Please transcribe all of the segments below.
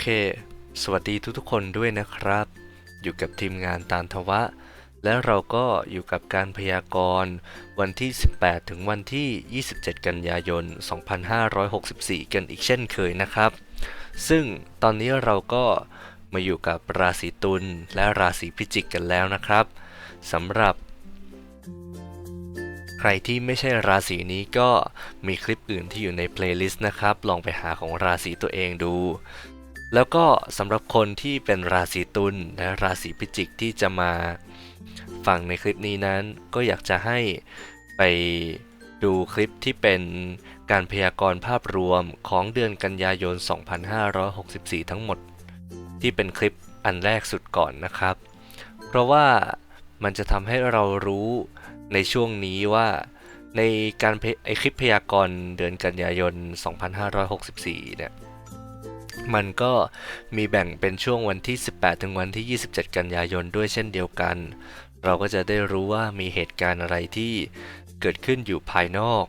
เค สวัสดีทุกๆคนด้วยนะครับ อยู่กับทีมงานตานทวะ และเราก็อยู่กับการพยากรณ์ วันที่ 18 ถึงวันที่ 27 กันยายน 2564 กันอีกเช่นเคยนะครับ ซึ่งตอนนี้เราก็มาอยู่กับราศีตุลและราศีพิจิกกันแล้วนะครับสำหรับ ใครที่ไม่ใช่ราศีนี้ก็มีคลิปอื่นที่อยู่ในเพลย์ลิสต์นะครับ ลองไปหาของราศีตัวเองดู แล้วก็สำหรับคนที่เป็นราศีตุลและราศีพิจิกที่จะมาฟังในคลิปนี้นั้น ก็อยากจะให้ไปดูคลิปที่เป็นการพยากรณ์ภาพรวมของเดือนกันยายน 2564 ทั้งหมด ที่เป็นคลิปอันแรกสุดก่อนนะครับ เพราะว่ามันจะทำให้เรารู้ในช่วงนี้ว่าในการไอคลิปพยากรณ์เดือนกันยายน 2564 เนี่ย มันก็มีแบ่งเป็นช่วงวันที่ 18 ถึงวันที่ 27 กันยายนด้วยเช่นเดียวกัน เราก็จะได้รู้ว่ามีเหตุการณ์อะไรที่เกิดขึ้นอยู่ภายนอก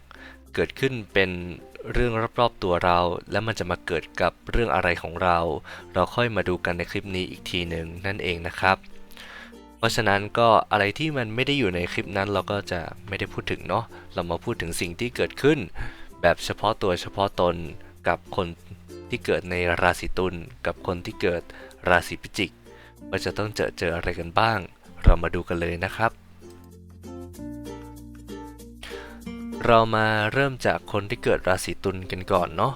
เกิดขึ้นเป็นเรื่องรอบๆตัวเรา แล้วมันจะมาเกิดกับเรื่องอะไรของเรา เราค่อยมาดูกันในคลิปนี้อีกทีหนึ่งนั่นเองนะครับ เพราะฉะนั้นก็อะไรที่มันไม่ได้อยู่ในคลิปนั้นเราก็จะไม่ได้พูดถึงเนาะ เรามาพูดถึงสิ่งที่เกิดขึ้น แบบเฉพาะตัวเฉพาะตนกับคน ที่เกิดในราศีตุลกับคนที่เกิดราศีพิจิก ว่าจะต้องเจอเจออะไรกันบ้าง เรามาดูกันเลยนะครับ เรามาเริ่มจากคนที่เกิดราศีตุลกันก่อนเนาะ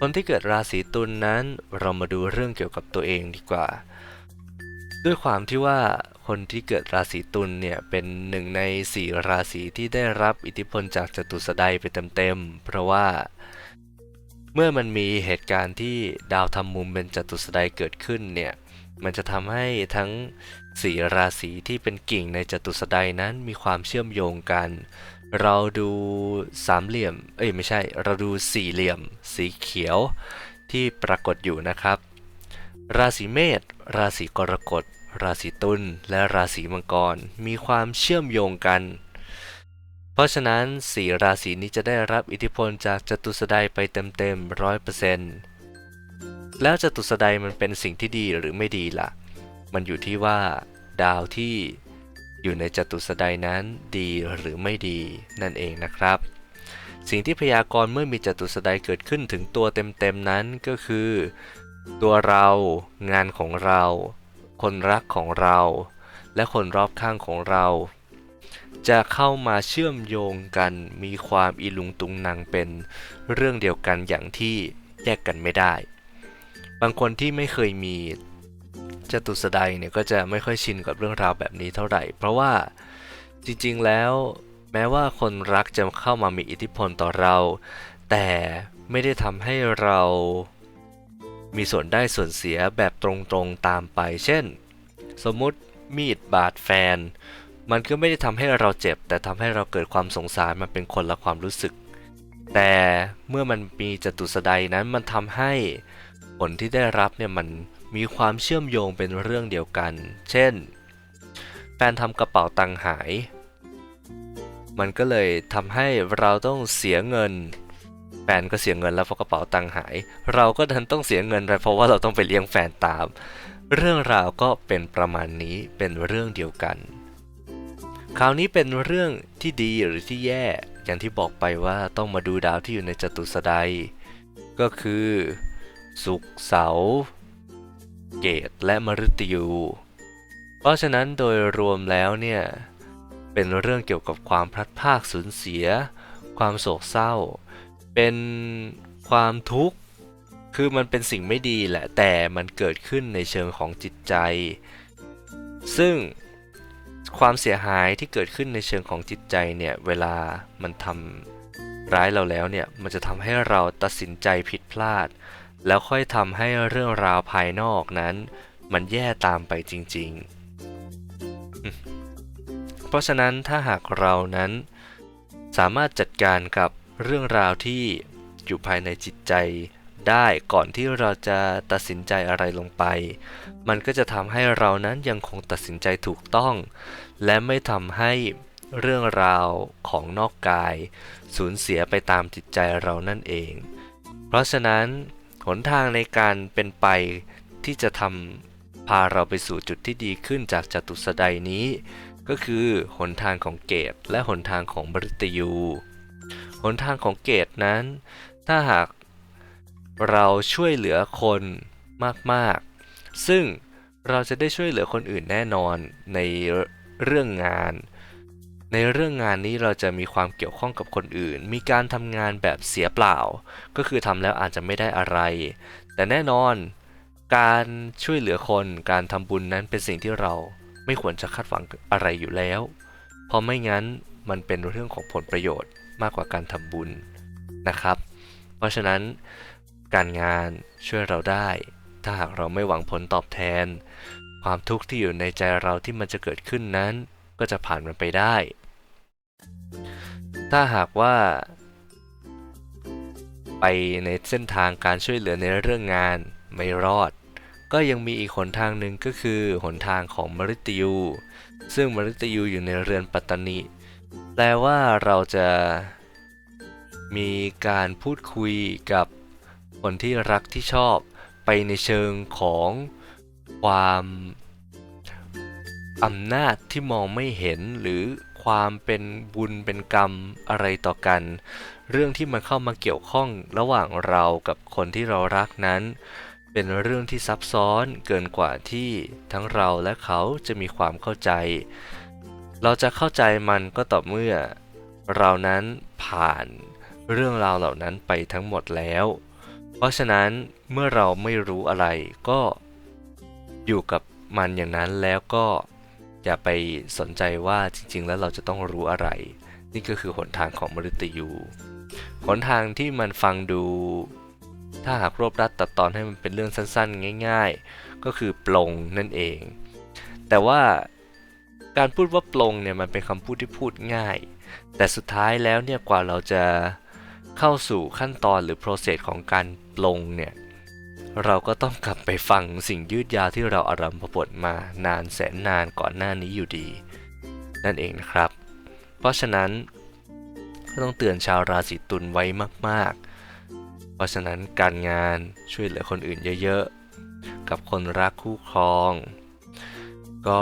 คนที่เกิดราศีตุลนนั้นเรามาดูเรื่องเกี่ยวกับตัวเองดีกว่า ด้วยความที่ว่าคนที่เกิดราศีตุลเนี่ยเป็นหนึ่งในสี่ราศีที่ได้รับอิทธิพลจากจตุสไดไปเต็มๆเพราะว่า เมื่อมันมีเหตุการณ์ที่ดาวทำมุมเป็นจตุสไดเกิดขึ้นเนี่ย มันจะทำให้ทั้งสี่ราศีที่เป็นกิ่งในจตุสไดนั้นมีความเชื่อมโยงกัน เราดูสามเหลี่ยม เอ้ยไม่ใช่ เราดูสี่เหลี่ยม สีเขียวที่ปรากฏอยู่นะครับ ราศีเมษ ราศีกรกฎ ราศีตุล และราศีมังกร มีความเชื่อมโยงกัน เพราะฉะนั้นสี่ราศีนี้จะได้รับอิทธิพลจากจตุสไดไปเต็มๆร้อยเปอร์เซ็นต์แล้วจตุสไดมันเป็นสิ่งที่ดีหรือไม่ดีล่ะ มันอยู่ที่ว่า ดาวที่อยู่ในจตุสไดนั้นดีหรือไม่ดีนั่นเองนะครับ สิ่งที่พยากรณ์เมื่อมีจตุสไดเกิดขึ้นถึงตัวเต็มๆนั้นก็คือ ตัวเรา งานของเรา คนรักของเรา และคนรอบข้างของเรา จะเข้ามาเชื่อมโยงกัน มีความอีลุงตุงนางเป็นเรื่องเดียวกันอย่างที่แยกกันไม่ได้ บางคนที่ไม่เคยมีจตุสไดเนี่ยก็จะไม่ค่อยชินกับเรื่องราวแบบนี้เท่าไหร่ เพราะว่าจริงๆแล้วแม้ว่าคนรักจะเข้ามามีอิทธิพลต่อเรา แต่ไม่ได้ทำให้เรามีส่วนได้ส่วนเสียแบบตรงๆตามไป เช่น สมมุติมีดบาดแฟน มันก็ไม่ได้ทำให้เราเจ็บ แต่ทำให้เราเกิดความสงสารมันเป็นคนละความรู้สึก แต่เมื่อมันมีจตุสไดนั้นมันทำให้ผลที่ได้รับเนี่ยมันมีความเชื่อมโยงเป็นเรื่องเดียวกัน เช่น แฟนทำกระเป๋าตังหาย มันก็เลยทำให้เราต้องเสียเงิน แฟนก็เสียเงินแล้วเพราะกระเป๋าตังหาย เราก็ดันต้องเสียเงินไปเพราะว่าเราต้องไปเลี้ยงแฟนตาม เรื่องราวก็เป็นประมาณนี้เป็นเรื่องเดียวกัน คราวนี้เป็นเรื่องที่ดีหรือที่แย่ อย่างที่บอกไปว่าต้องมาดูดาวที่อยู่ในจตุสไดก็คือศุกร์เสาร์เกตและมฤตยู เพราะฉะนั้นโดยรวมแล้วเนี่ยเป็นเรื่องเกี่ยวกับความพลัดพรากสูญเสีย ความโศกเศร้า เป็นความทุกข์ คือมันเป็นสิ่งไม่ดีแหละแต่มันเกิดขึ้นในเชิงของจิตใจ ซึ่ง ความเสียหายที่เกิดขึ้นในเชิงของจิตใจเนี่ยเวลามันทำร้ายเราแล้วเนี่ยมันจะทำให้เราตัดสินใจผิดพลาด แล้วค่อยทำให้เรื่องราวภายนอกนั้น มันแย่ตามไปจริง ๆ เพราะฉะนั้นถ้าหากเรานั้น สามารถจัดการกับเรื่องราวที่อยู่ภายในจิตใจ ได้ก่อนที่เราจะตัดสินใจอะไรลงไป มันก็จะทำให้เรานั้นยังคงตัดสินใจถูกต้อง และไม่ทำให้เรื่องราวของนอกกาย สูญเสียไปตามจิตใจเรานั่นเอง เพราะฉะนั้นหนทางในการเป็นไปที่จะทำพาเราไปสู่จุดที่ดีขึ้นจากจตุสไดนี้ ก็คือหนทางของเกตและหนทางของมฤตยูหนทางของเกตนั้น ถ้าหาก เราช่วยเหลือคนมากๆ ซึ่งเราจะได้ช่วยเหลือคนอื่นแน่นอนในเรื่องงาน ในเรื่องงานนี้เราจะมีความเกี่ยวข้องกับคนอื่น มีการทำงานแบบเสียเปล่า ก็คือทำแล้วอาจจะไม่ได้อะไร แต่แน่นอน การช่วยเหลือคน การทำบุญนั้นเป็นสิ่งที่เราไม่ควรจะคาดหวังอะไรอยู่แล้ว เพราะไม่งั้นมันเป็นเรื่องของผลประโยชน์มากกว่าการทำบุญนะครับ เพราะฉะนั้น การงานช่วยเราได้ ถ้าหากเราไม่หวังผลตอบแทน ความทุกข์ที่อยู่ในใจเราที่มันจะเกิดขึ้นนั้น ก็จะผ่านมันไปได้ ถ้าหากว่า ไปในเส้นทางการช่วยเหลือในเรื่องงานไม่รอด ก็ยังมีอีกหนทางหนึ่งก็คือหนทางของมฤตยู ซึ่งมฤตยูอยู่ในเรือนปัตตนิแปลว่าเราจะมีการพูดคุยกับ คนที่รักที่ชอบไปในเชิงของความอำนาจที่มองไม่เห็นหรือความเป็นบุญเป็นกรรมอะไรต่อกัน เรื่องที่มันเข้ามาเกี่ยวข้องระหว่างเรากับคนที่เรารักนั้น เป็นเรื่องที่ซับซ้อนเกินกว่าที่ทั้งเราและเขาจะมีความเข้าใจ เราจะเข้าใจมันก็ต่อเมื่อ เรานั้นผ่านเรื่องราวเหล่านั้นไปทั้งหมดแล้ว เพราะฉะนั้นเมื่อเราไม่รู้อะไรก็อยู่กับมันอย่างนั้นแล้วก็อย่าไปสนใจว่าจริง ๆ แล้วเราจะต้องรู้อะไร นี่ก็คือหนทางของมฤตยูหนทางที่มันฟังดู ถ้าหากรวบรัดตัดตอนให้มันเป็นเรื่องสั้นๆ ง่าย ๆ ก็คือปลงนั่นเอง แต่ว่าการพูดว่าปลงเนี่ยมันเป็นคำพูดที่พูดง่าย แต่สุดท้ายแล้วเนี่ยกว่าเราจะ เข้าสู่ขั้นตอนหรือ process ของการปลงเนี่ย เราก็ต้องกลับไปฟังสิ่งยืดยาวที่เราอารัมพบทมานานแสนนานก่อนหน้านี้อยู่ดี นั่นเองนะครับ เพราะฉะนั้นก็ต้องเตือนชาวราศีตุลไว้มาก ๆ เพราะฉะนั้นการงานช่วยเหลือคนอื่นเยอะ ๆ กับคนรักคู่ครอง ก็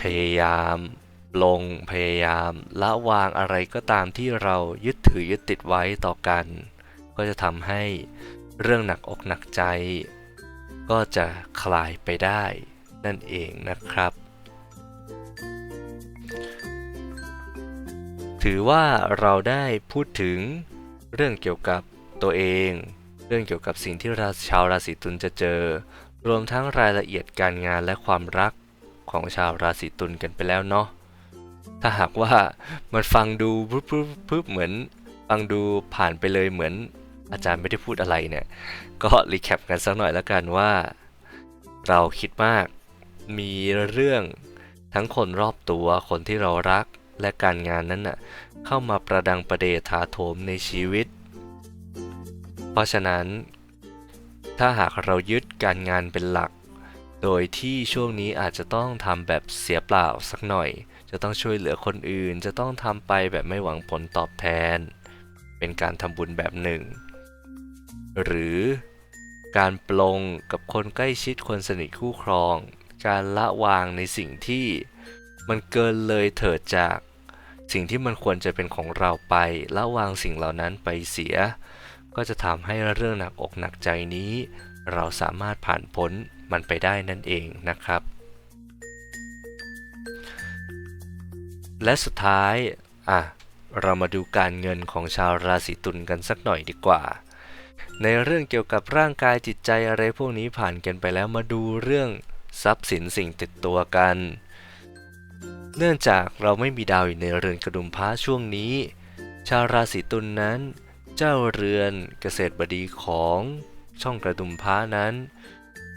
พยายาม ลงพยายามละวางอะไรก็ตามที่เรายึดถือยึดติดไว้ต่อกัน ก็จะทำให้เรื่องหนักอกหนักใจ ก็จะคลายไปได้นั่นเองนะครับ ถือว่าเราได้พูดถึงเรื่องเกี่ยวกับตัวเอง เรื่องเกี่ยวกับสิ่งที่ราชาวราศีตุลจะเจอ รวมทั้งรายละเอียดการงานและความรักของชาวราศีตุลกันไปแล้วเนาะ ถ้าหากว่ามันฟังดูปุ๊บๆเหมือนฟังดูผ่านไปเลยเหมือนอาจารย์ไม่ได้พูดอะไรเนี่ย ก็รีแคปกันสักหน่อยแล้วกันว่า เราคิดมากมีเรื่องทั้งคนรอบตัวคนที่เรารักและการงานนั้นน่ะเข้ามาประดังประเดถาโถมในชีวิต เพราะฉะนั้น ถ้าหากเรายึดการงานเป็นหลัก โดยที่ช่วงนี้อาจจะต้องทำแบบเสียเปล่าสักหน่อย จะต้องช่วยเหลือคนอื่น จะต้องทำไปแบบไม่หวังผลตอบแทน เป็นการทำบุญแบบหนึ่ง หรือการปลงกับคนใกล้ชิดคนสนิทคู่ครอง การละวางในสิ่งที่มันเกินเลยเถิดจากสิ่งที่มันควรจะเป็นของเราไป ละวางสิ่งเหล่านั้นไปเสีย ก็จะทำให้เรื่องหนักอกหนักใจนี้ เราสามารถผ่านพ้นมันไปได้นั่นเองนะครับ และสุดท้ายอะเรามาดูการเงินของชาวราศีตุลกันสักหน่อยดีกว่า ในเรื่องเกี่ยวกับร่างกายจิตใจอะไรพวกนี้ผ่านกันไปแล้วมาดูเรื่องทรัพย์สินสิ่งติดตัวกัน เนื่องจากเราไม่มีดาวอยู่ในเรือนกระดุมพระช่วงนี้ ชาวราศีตุลนนั้น เจ้าเรือนเกษตรบดีของช่องกระดุมพระนั้น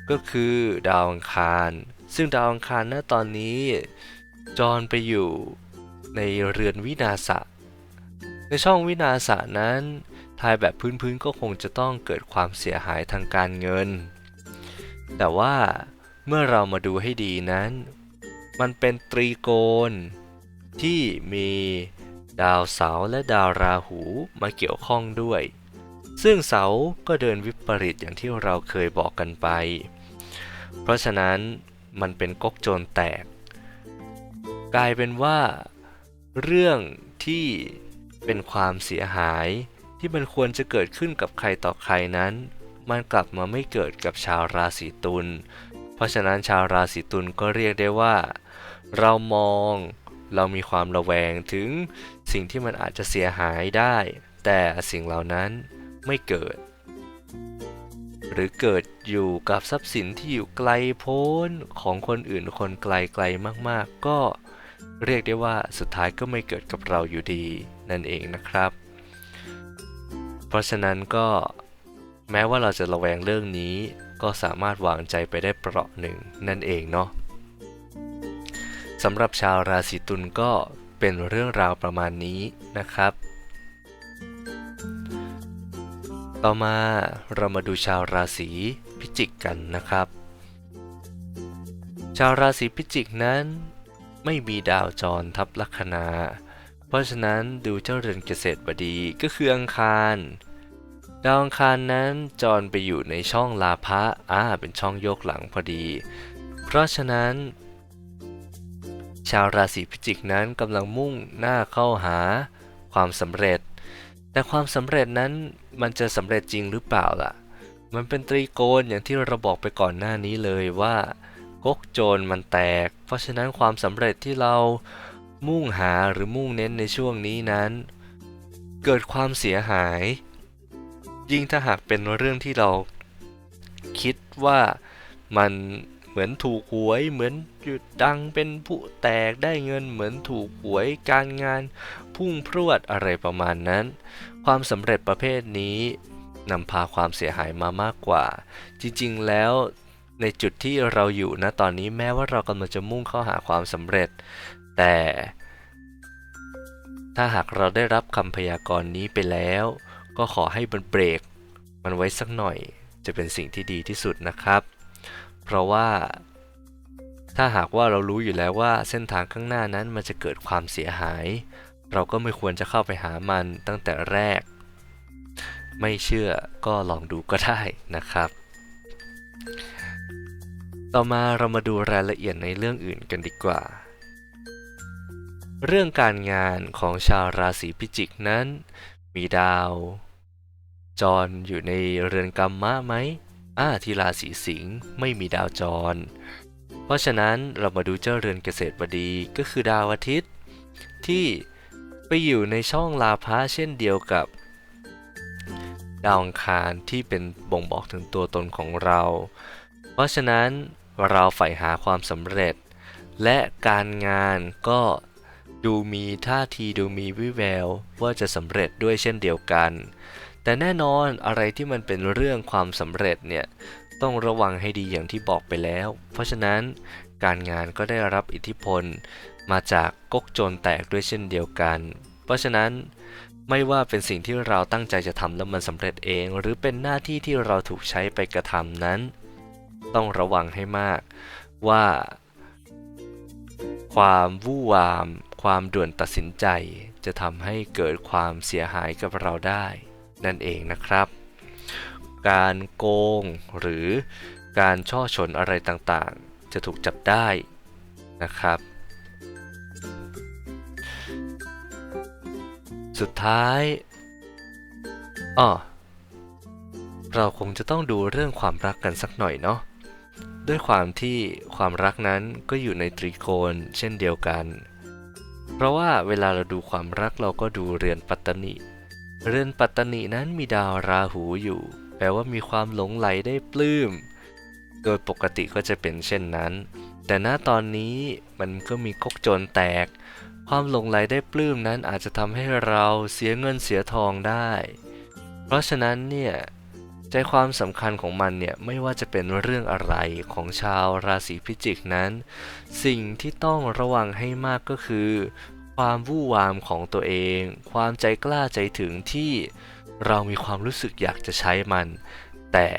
ก็คือดาวอังคาร ซึ่งดาวอังคารณตอนนี้จรไปอยู่ ในเรือนวินาศะในช่องวินาศะนั้นทายแบบพื้นๆก็คงจะต้องเกิดความเสียหายทางการเงิน แต่ว่าเมื่อเรามาดูให้ดีนั้น มันเป็นตรีโกณที่มีดาวเสาและดาวราหูมาเกี่ยวข้องด้วย ซึ่งเสาก็เดินวิปริตอย่างที่เราเคยบอกกันไป เพราะฉะนั้นมันเป็นก๊กโจรแตก กลายเป็นว่า เรื่องที่เป็นความเสียหายที่มันควรจะเกิดขึ้นกับใครต่อใครนั้น มันกลับมาไม่เกิดกับชาวราศีตุล เพราะฉะนั้นชาวราศีตุลก็เรียกได้ว่า เรามองเรามีความระแวงถึงสิ่งที่มันอาจจะเสียหายได้ แต่สิ่งเหล่านั้นไม่เกิด หรือเกิดอยู่กับทรัพย์สินที่อยู่ไกลโพ้นของคนอื่นคนไกลไกลมากๆ ก็ เรียกได้ว่าสุดท้ายก็ไม่เกิดกับเราอยู่ดีนั่นเองนะครับ เพราะฉะนั้นก็แม้ว่าเราจะระแวงเรื่องนี้ ก็สามารถวางใจไปได้เปราะหนึ่งนั่นเองเนาะสำหรับชาวราศีตุลก็เป็นเรื่องราวประมาณนี้นะครับ ต่อมาเรามาดูชาวราศีพิจิกกันนะครับ ชาวราศีพิจิกนั้น ไม่มีดาวจรทับลัคนา เพราะฉะนั้นดูเจ้าเรือนเกษตรบดีก็คืออังคาร ดาวอังคารนั้นจรไปอยู่ในช่องลาภะอ่าเป็นช่องโยกหลังพอดี เพราะฉะนั้น ชาวราศีพิจิกนั้นกำลังมุ่งหน้าเข้าหาความสำเร็จ แต่ความสำเร็จนั้นมันจะสำเร็จจริงหรือเปล่าล่ะ มันเป็นตรีโกณอย่างที่เราบอกไปก่อนหน้านี้เลยว่า ก๊กโจรมันแตก เพราะฉะนั้นความสำเร็จที่เรามุ่งหาหรือมุ่งเน้นในช่วงนี้นั้น เกิดความเสียหาย ยิ่งถ้าหากเป็นเรื่องที่เราคิดว่ามันเหมือนถูกหวยเหมือนหยุดดังเป็นผู้แตกได้เงินเหมือนถูกหวยการงานพุ่งพรวดอะไรประมาณนั้น ความสำเร็จประเภทนี้นำพาความเสียหายมามากกว่า จริงๆแล้ว ในจุดที่เราอยู่นะตอนนี้แม้ว่าเรากำลังจะมุ่งเข้าหาความสำเร็จ แต่ ถ้าหากเราได้รับคำพยากรณ์นี้ไปแล้ว ก็ขอให้มันเบรก มันไว้สักหน่อยจะเป็นสิ่งที่ดีที่สุดนะครับ เพราะว่า ถ้าหากว่าเรารู้อยู่แล้วว่าเส้นทางข้างหน้านั้นมันจะเกิดความเสียหาย เราก็ไม่ควรจะเข้าไปหามันตั้งแต่แรก ไม่เชื่อก็ลองดูก็ได้นะครับ ต่อมาเรามาดูรายละเอียดในเรื่องอื่นกันดีกว่า เรื่องการงานของชาวราศีพิจิกนั้น มีดาว จรอยู่ในเรือนกรรมะไหมอ่าที่ราศีสิงห์ไม่มีดาวจร เพราะฉะนั้นเรามาดูเจ้าเรือนเกษตรบดีก็คือดาวอาทิตย์ ที่ไปอยู่ในช่องลาภะเช่นเดียวกับ ดาวอังคารที่เป็นบ่งบอกถึงตัวตนของเรา เพราะฉะนั้นเราใฝ่หาความสำเร็จ และการงานก็ดูมีท่าทีดูมีวิแววว่าจะสำเร็จด้วยเช่นเดียวกัน แต่แน่นอนอะไรที่มันเป็นเรื่องความสำเร็จเนี่ยต้องระวังให้ดีอย่างที่บอกไปแล้ว เพราะฉะนั้นการงานก็ได้รับอิทธิพลมาจากก๊กโจรแตกด้วยเช่นเดียวกัน เพราะฉะนั้นไม่ว่าเป็นสิ่งที่เราตั้งใจจะทำแล้วมันสำเร็จเอง หรือเป็นหน้าที่ที่เราถูกใช้ไปกระทำนั้น ต้องระวังให้มากว่า ความวู่วาม ความด่วนตัดสินใจ จะทำให้เกิดความเสียหายกับเราได้ นั่นเองนะครับ การโกงหรือการช่อชนอะไรต่างๆ จะถูกจับได้นะครับ สุดท้ายอ๋อเราคงจะต้องดูเรื่องความรักกันสักหน่อยเนาะ ด้วยความที่ความรักนั้นก็อยู่ในตรีโกณเช่นเดียวกัน เพราะว่าเวลาเราดูความรักเราก็ดูเรือนปัตตนิ เรือนปัตตนินั้นมีดาวราหูอยู่ แปลว่ามีความหลงไหลได้ปลื้ม โดยปกติก็จะเป็นเช่นนั้น แต่ณตอนนี้มันก็มีกกโจรแตก ความหลงไหลได้ปลื้มนั้นอาจจะทำให้เราเสียเงินเสียทองได้ เพราะฉะนั้นเนี่ย ใจความสำคัญของมันเนี่ยไม่ว่าจะเป็นเรื่องอะไรของชาวราศีพิจิกนั้น สิ่งที่ต้องระวังให้มากก็คือ ความวู่วามของตัวเอง ความใจกล้าใจถึงที่เรามีความรู้สึกอยากจะใช้มัน แต่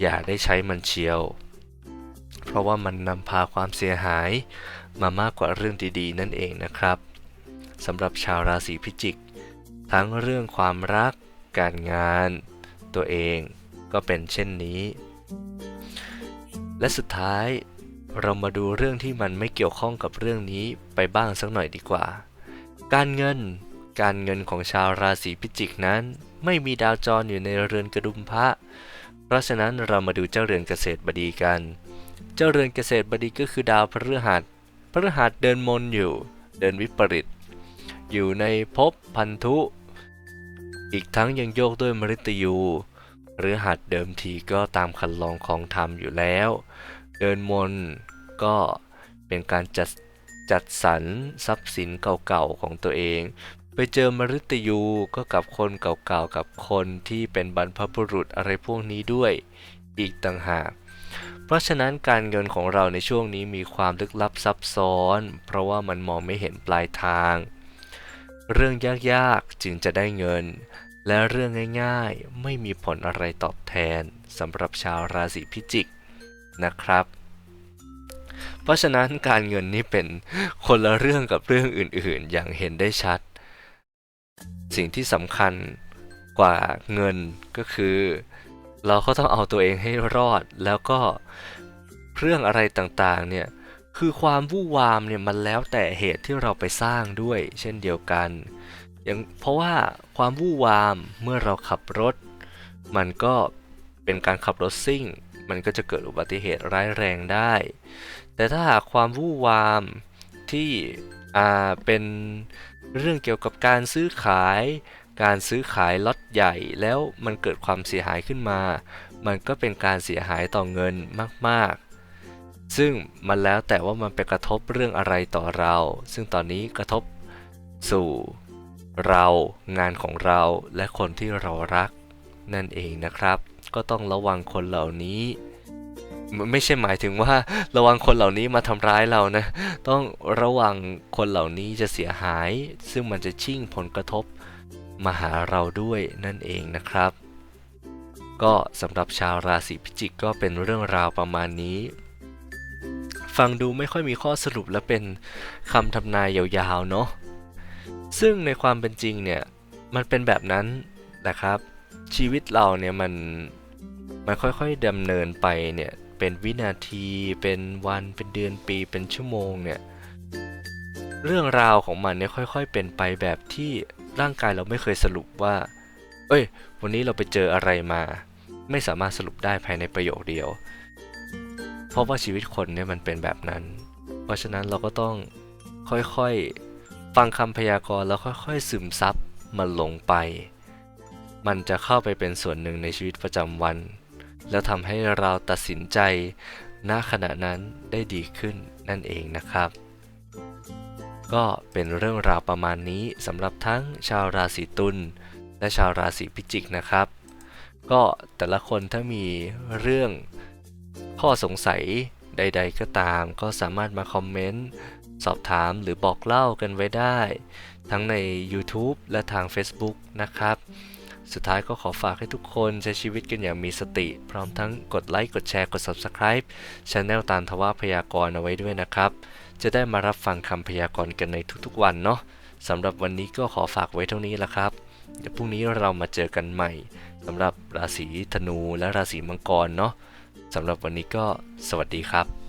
อย่าได้ใช้มันเชียว เพราะว่ามันนำพาความเสียหายมามากกว่าเรื่องดีๆ นั่นเองนะครับสำหรับชาวราศีพิจิก ทั้งเรื่องความรักการงาน ตัวเองก็เป็นเช่นนี้ และสุดท้ายเรามาดูเรื่องที่มันไม่เกี่ยวข้องกับเรื่องนี้ไปบ้างสักหน่อยดีกว่า การเงิน การเงินของชาวราศีพิจิกนั้น ไม่มีดาวจรอยู่ในเรือนกระดุมพระ เพราะฉะนั้นเรามาดูเจ้าเรือนเกษตรบดีกัน เจ้าเรือนเกษตรบดีก็คือดาวพฤหัสพฤหัสเดินมนอยู่ เดินวิปริต อยู่ในภพพันธุ อีกทั้งยังโยกด้วยมฤตยู หรือหัดเดิมทีก็ตามคันลองของธรรมอยู่แล้ว เดินมนก็เป็นการจัดจัดสรรทรัพย์สินเก่าๆของตัวเอง ไปเจอมฤตยูก็กับคนเก่าๆกับคนที่เป็นบรรพบุรุษอะไรพวกนี้ด้วย อีกต่างหาก เพราะฉะนั้นการเงินของเราในช่วงนี้มีความลึกลับซับซ้อน เพราะว่ามันมองไม่เห็นปลายทาง เรื่องยากๆจึงจะได้เงิน และเรื่องง่ายๆ ไม่มีผลอะไรตอบแทนสำหรับชาวราศีพิจิกนะครับ เพราะฉะนั้นการเงินนี่เป็นคนละเรื่องกับเรื่องอื่นๆ อย่างเห็นได้ชัด สิ่งที่สำคัญกว่าเงินก็คือ เราก็ต้องเอาตัวเองให้รอดแล้วก็เรื่องอะไรต่างๆเนี่ยคือความวู่วามเนี่ยมันแล้วแต่เหตุที่เราไปสร้างด้วย เช่นเดียวกัน อย่างเพราะว่าความวู่วามเมื่อเราขับรถ มันก็เป็นการขับรถซิ่ง มันก็จะเกิดอุบัติเหตุร้ายแรงได้ แต่ถ้าหากความวู่วามที่อ่าเป็นเรื่องเกี่ยวกับการซื้อขาย การซื้อขายล็อตใหญ่แล้วมันเกิดความเสียหายขึ้นมา มันก็เป็นการเสียหายต่อเงินมากๆ ซึ่งมันแล้วแต่ว่ามันไปกระทบเรื่องอะไรต่อเรา ซึ่งตอนนี้กระทบสู่ เรา งานของเรา และคนที่เรารัก นั่นเองนะครับ ก็ต้องระวังคนเหล่านี้ ไม่ใช่หมายถึงว่า ระวังคนเหล่านี้มาทำร้ายเรานะ ต้องระวังคนเหล่านี้จะเสียหาย ซึ่งมันจะชิ่งผลกระทบมาหาเราด้วยนั่นเองนะครับ ก็สำหรับชาวราศีพิจิกก็เป็นเรื่องราวประมาณนี้ ฟังดูไม่ค่อยมีข้อสรุปและเป็นคำทำนายยาวๆเนาะ ซึ่งในความเป็นจริงเนี่ยมันเป็นแบบนั้นนะครับ ชีวิตเราเนี่ยมันมันค่อยๆดำเนินไปเนี่ยเป็นวินาทีเป็นวันเป็นเดือนปีเป็นชั่วโมงเนี่ยเรื่องราวของมันเนี่ยค่อยๆ เป็นไปแบบที่ร่างกายเราไม่เคยสรุปว่า เอ้ย วันนี้เราไปเจออะไรมา ไม่สามารถสรุปได้ภายในประโยคเดียว เพราะว่าชีวิตคนเนี่ยมันเป็นแบบนั้น เพราะฉะนั้นเราก็ต้องค่อยๆ ฟังคำพยากรณ์แล้วค่อยๆ ซึมซับมันลงไป มันจะเข้าไปเป็นส่วนหนึ่งในชีวิตประจำวัน แล้วทำให้เราตัดสินใจณขณะนั้นได้ดีขึ้นนั่นเองนะครับ ก็เป็นเรื่องราวประมาณนี้สำหรับทั้งชาวราศีตุลและชาวราศีพิจิกนะครับ ก็แต่ละคนถ้ามีเรื่องข้อสงสัยใด ๆ ก็ตาม ก็สามารถมาคอมเมนต์ สอบถามหรือบอกเล่ากันไว้ได้ ทั้งใน YouTube และทาง Facebook นะครับ สุดท้ายก็ขอฝากให้ทุกคนใช้ชีวิตกันอย่างมีสติ พร้อมทั้งกดไลค์กดแชร์กด Subscribe Channel ตานทว่าพยากรณ์เอาไว้ด้วยนะครับ จะได้มารับฟังคำพยากรณ์กันในทุกๆวันเนาะสำหรับวันนี้ก็ขอฝากไว้เท่านี้ละครับ เดี๋ยวพรุ่งนี้เรามาเจอกันใหม่สำหรับราศีธนูและราศีมังกรเนาะสำหรับวันนี้ก็สวัสดีครับ